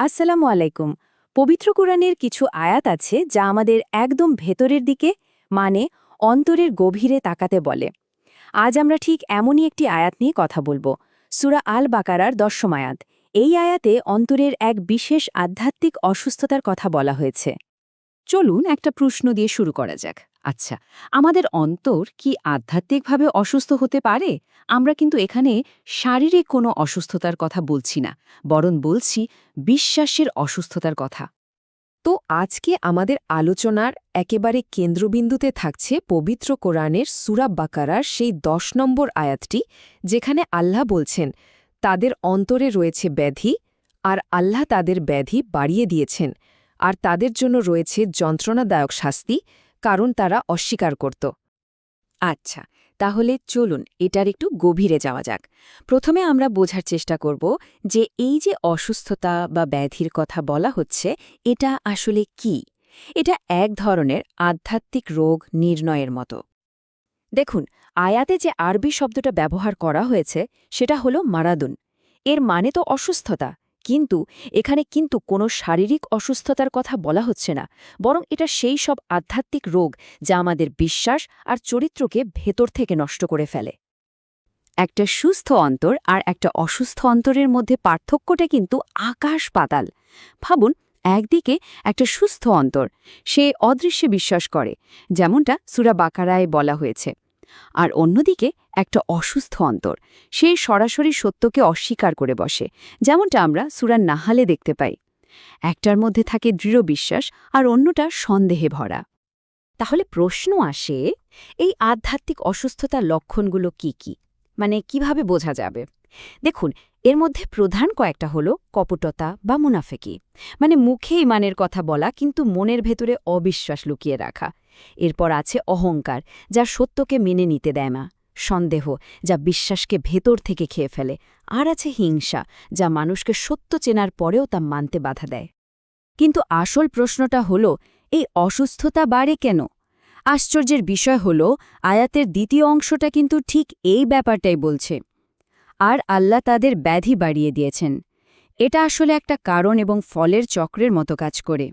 আসসালামু আলাইকুম। পবিত্র কোরআনের কিছু আয়াত আছে যা আমাদের একদম ভেতরের দিকে মানে অন্তরের গভীরে তাকাতে বলে। আজ আমরা ঠিক এমনই একটি আয়াত নিয়ে কথা বলব। সুরা আল বাকারার দশম আয়াত। এই আয়াতে অন্তরের এক বিশেষ আধ্যাত্মিক অসুস্থতার কথা বলা হয়েছে। চলুন একটা প্রশ্ন দিয়ে শুরু করা যাক। আচ্ছা আমাদের অন্তর কি আধ্যাত্মিকভাবে অসুস্থ হতে পারে? আমরা কিন্তু এখানে শারীরিক কোনো অসুস্থতার কথা বলছি না, বরং বলছি বিশ্বাসের অসুস্থতার কথা। তো আজকে আমাদের আলোচনার একেবারে কেন্দ্রবিন্দুতে থাকছে পবিত্র কোরআনের সুরা বাকারার সেই দশ নম্বর আয়াতটি, যেখানে আল্লাহ বলছেন, তাদের অন্তরে রয়েছে ব্যাধি, আর আল্লাহ তাদের ব্যাধি বাড়িয়ে দিয়েছেন। আর তাদের জন্য রয়েছে যন্ত্রণাদায়ক শাস্তি, কারণ তারা অস্বীকার করত। আচ্ছা তাহলে চলুন এটার একটু গভীরে যাওয়া যাক। প্রথমে আমরা বোঝার চেষ্টা করব যে এই যে অসুস্থতা বা ব্যাধির কথা বলা হচ্ছে, এটা আসলে কি? এটা এক ধরনের আধ্যাত্মিক রোগ নির্ণয়ের মতো। দেখুন, আয়াতে যে আরবি শব্দটা ব্যবহার করা হয়েছে, সেটা হলো মারাদুন। এর মানে তো অসুস্থতা। কিন্তু এখানে কিন্তু কোনো শারীরিক অসুস্থতার কথা বলা হচ্ছে না, বরং এটা সেই সব আধ্যাত্মিক রোগ যা আমাদের বিশ্বাস আর চরিত্রকে ভেতর থেকে নষ্ট করে ফেলে। একটা সুস্থ অন্তর আর একটা অসুস্থ অন্তরের মধ্যে পার্থক্যটা কিন্তু আকাশ পাতাল। ভাবুন, একদিকে একটা সুস্থ অন্তর, সে অদৃশ্যে বিশ্বাস করে, যেমনটা সুরা বাকারায় বলা হয়েছে। আর অন্যদিকে একটা অসুস্থ অন্তর। সে সরাসরি সত্যকে অস্বীকার করে বসে, যেমনটা আমরা সুরার নাহালে দেখতে পাই। একটার মধ্যে থাকে দৃঢ় বিশ্বাস আর অন্যটা সন্দেহে ভরা। তাহলে প্রশ্ন আসে, এই আধ্যাত্মিক অসুস্থতার লক্ষণগুলো কি কি? মানে কীভাবে বোঝা যাবে? দেখুন, এর মধ্যে প্রধান কয়েকটা হলো কপটতা বা মুনাফেকি। মানে মুখে ইমানের কথা বলা কিন্তু মনের ভেতরে অবিশ্বাস লুকিয়ে রাখা। এরপর আছে অহংকার, যা সত্যকে মেনে নিতে দেয় না, সন্দেহ, যা বিশ্বাসকে ভেতর থেকে খেয়ে ফেলে, আর আছে হিংসা, যা মানুষকে সত্য চেনার পরেও তা মানতে বাধা দেয়। কিন্তু আসল প্রশ্নটা হল, এই অসুস্থতা বাড়ে কেন? আশ্চর্যের বিষয় হল, আয়াতের দ্বিতীয় অংশটা কিন্তু ঠিক এই ব্যাপারটাই বলছে। আর আল্লাহ তাদের ব্যাধি বাড়িয়ে দিয়েছেন। এটা আসলে একটা কারণ এবং ফলের চক্রের মতো কাজ করে।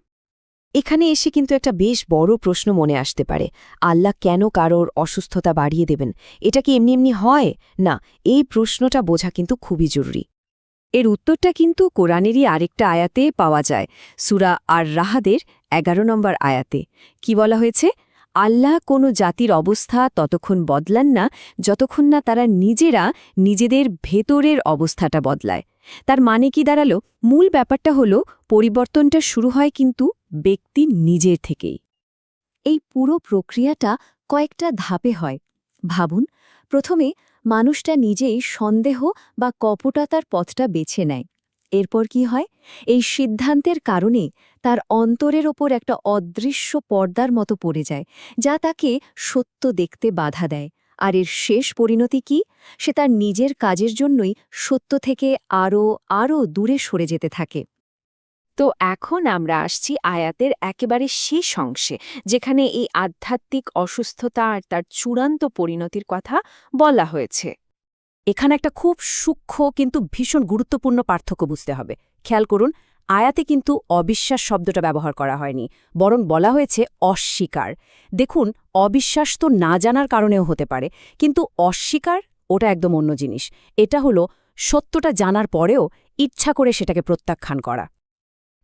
এখানে এসে কিন্তু একটা বেশ বড় প্রশ্ন মনে আসতে পারে। আল্লাহ কেন কারোর অসুস্থতা বাড়িয়ে দেবেন? এটা কি এমনি এমনি হয়? না, এই প্রশ্নটা বোঝা কিন্তু খুবই জরুরি। এর উত্তরটা কিন্তু কোরআনেরই আরেকটা আয়াতে পাওয়া যায়। সুরা আর রাহাদের এগারো নম্বর আয়াতে। কি বলা হয়েছে? আল্লাহ কোনো জাতির অবস্থা ততক্ষণ বদলান না, যতক্ষণ না তারা নিজেরা নিজেদের ভেতরের অবস্থাটা বদলায়। তার মানে কি দাঁড়াল? মূল ব্যাপারটা হলো, পরিবর্তনটা শুরু হয় কিন্তু ব্যক্তি নিজের থেকেই। এই পুরো প্রক্রিয়াটা কয়েকটা ধাপে হয়। ভাবুন, প্রথমে মানুষটা নিজেই সন্দেহ বা কপটতার পথটা বেছে নেয়। এরপর কি হয়? এই সিদ্ধান্তের কারণে তার অন্তরের ওপর একটা অদৃশ্য পর্দার মতো পড়ে যায়, যা তাকে সত্য দেখতে বাধা দেয়। আর এর শেষ পরিণতি কি? সে তার নিজের কাজের জন্যই সত্য থেকে আরও আরও দূরে সরে যেতে থাকে। তো এখন আমরা আসছি আয়াতের একেবারে শেষ অংশে, যেখানে এই আধ্যাত্মিক অসুস্থতা আর তার চূড়ান্ত পরিণতির কথা বলা হয়েছে। এখানে একটা খুব সূক্ষ্ম কিন্তু ভীষণ গুরুত্বপূর্ণ পার্থক্য বুঝতে হবে। খেয়াল করুন, আয়াতে কিন্তু অবিশ্বাস শব্দটা ব্যবহার করা হয়নি, বরং বলা হয়েছে অস্বীকার। দেখুন, অবিশ্বাস তো না জানার কারণেও হতে পারে, কিন্তু অস্বীকার ওটা একদম অন্য জিনিস। এটা হলো সত্যটা জানার পরেও ইচ্ছা করে সেটাকে প্রত্যাখ্যান করা।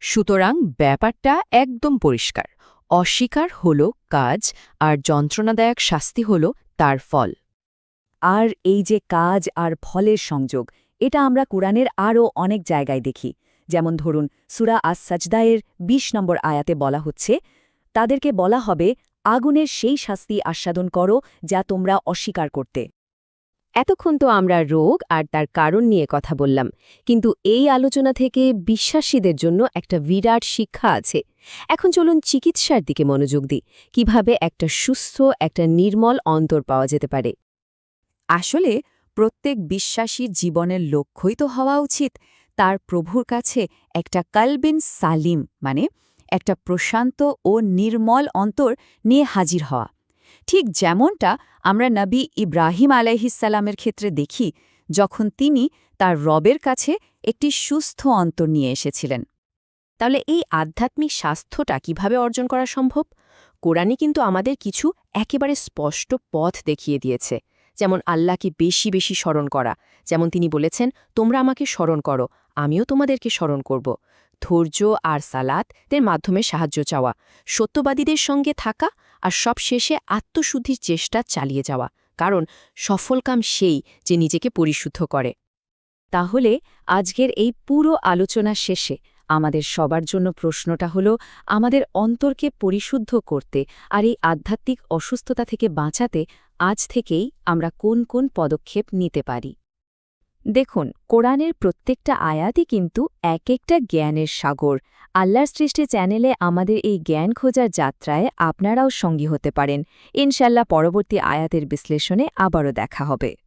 সুতরাং ব্যাপারটা একদম পরিষ্কার। অস্বীকার হল কাজ আর যন্ত্রণাদায়ক শাস্তি হল তার ফল। আর এই যে কাজ আর ফলের সংযোগ, এটা আমরা কোরআনের আরও অনেক জায়গায় দেখি। যেমন ধরুন, সুরা আস সাজদায়ের ২০ নম্বর আয়াতে বলা হচ্ছে, তাদেরকে বলা হবে, আগুনের সেই শাস্তি আস্বাদন করো যা তোমরা অস্বীকার করতে। এতক্ষণ তো আমরা রোগ আর তার কারণ নিয়ে কথা বললাম, কিন্তু এই আলোচনা থেকে বিশ্বাসীদের জন্য একটা বিরাট শিক্ষা আছে। এখন চলুন চিকিৎসার দিকে মনোযোগ দিই, কীভাবে একটা সুস্থ, একটা নির্মল অন্তর পাওয়া যেতে পারে। আসলে প্রত্যেক বিশ্বাসীর জীবনের লক্ষ্যই তো হওয়া উচিত, তার প্রভুর কাছে একটা কালবিন সালিম মানে একটা প্রশান্ত ও নির্মল অন্তর নিয়ে হাজির হওয়া। ঠিক যেমনটা আমরা নবী ইব্রাহিম আলাইহিসাল্লামের ক্ষেত্রে দেখি, যখন তিনি তার রবের কাছে একটি সুস্থ অন্তর নিয়ে এসেছিলেন। তাহলে এই আধ্যাত্মিক স্বাস্থ্যটা কীভাবে অর্জন করা সম্ভব? কোরআনই কিন্তু আমাদের কিছু একেবারে স্পষ্ট পথ দেখিয়ে দিয়েছে। যেমন আল্লাহকে বেশি বেশি স্মরণ করা। যেমন তিনি বলেছেন, তোমরা আমাকে স্মরণ করো, আমিও তোমাদেরকে স্মরণ করব। ধৈর্য আর সালাতের মাধ্যমে সাহায্য চাওয়া, সত্যবাদীদের সঙ্গে থাকা আর সব শেষে আত্মশুদ্ধির চেষ্টা চালিয়ে যাওয়া, কারণ সফলকাম সেই যে নিজেকে পরিশুদ্ধ করে। তাহলে আজকের এই পুরো আলোচনা শেষে আমাদের সবার জন্য প্রশ্নটা হল, আমাদের অন্তরকে পরিশুদ্ধ করতে আর এই আধ্যাত্মিক অসুস্থতা থেকে বাঁচাতে আজ থেকেই আমরা কোন কোন পদক্ষেপ নিতে পারি? দেখুন, কোরআনের প্রত্যেকটা আয়াতই কিন্তু এক একটা জ্ঞানের সাগর। আল্লাহর সৃষ্টি চ্যানেলে আমাদের এই জ্ঞান খোঁজার যাত্রায় আপনারাও সঙ্গী হতে পারেন। ইনশাল্লাহ পরবর্তী আয়াতের বিশ্লেষণে আবারও দেখা হবে।